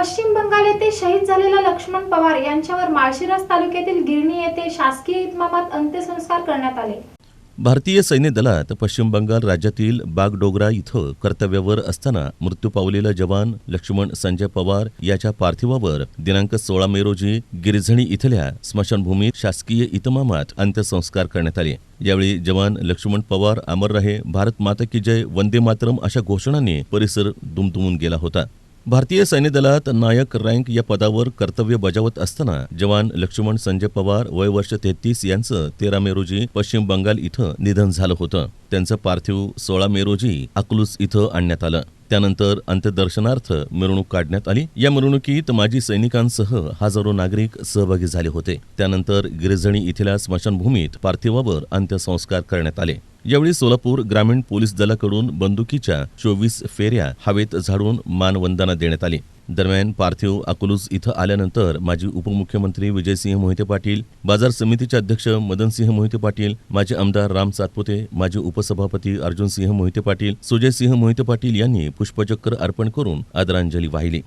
पश्चिम बंगाल येथे शहीद झालेला लक्ष्मण पवार यांच्यावर माळशिरस तालुक्यातील गिरणी येथे शासकीय इतमामात अंत्यसंस्कार करण्यात आले. भारतीय सैन्य दलात पश्चिम बंगाल राज्यातील बागडोगरा इथं कर्तव्यावर असताना मृत्यू पावलेला जवान लक्ष्मण संजय पवार याच्या पार्थिवावर दिनांक सोळा मे रोजी गिरझणी इथल्या स्मशानभूमीत शासकीय इतमामात अंत्यसंस्कार करण्यात आले. यावेळी जवान लक्ष्मण पवार अमर रहे भारत माता की जय वंदे मातरम अशा घोषणांनी परिसर दुमदुमून गेला होता. भारतीय सैन्य दलात नायक रँक या पदावर कर्तव्य बजावत असताना जवान लक्ष्मण संजय पवार वय वर्ष तेहतीस यांचं तेरा मे रोजी पश्चिम बंगाल इथं निधन झालं होतं. त्यांचं पार्थिव सोळा मे रोजी अकलूस इथं आणण्यात आलं. त्यानंतर अंत्यदर्शनार्थ मिरवणूक काढण्यात आली. या मिरवणुकीत माजी सैनिकांसह हजारो नागरिक सहभागी झाले होते. त्यानंतर गिरिजणी इथल्या स्मशानभूमीत पार्थिवावर अंत्यसंस्कार करण्यात आले. यावेळी सोलापूर ग्रामीण पोलीस दलाकडून बंदुकीच्या चोवीस फेऱ्या हवेत झाडून मानवंदना देण्यात आली. दरम्यान पार्थिव अकलूज इथं आल्यानंतर माजी उपमुख्यमंत्री विजयसिंह मोहिते पाटील बाजार समितीचे अध्यक्ष मदनसिंह मोहिते पाटील माजी आमदार राम सातपुते माजी उपसभापती अर्जुनसिंह मोहिते पाटील सुजयसिंह मोहिते पाटील यांनी पुष्पचक्र अर्पण करून आदरांजली वाहिली.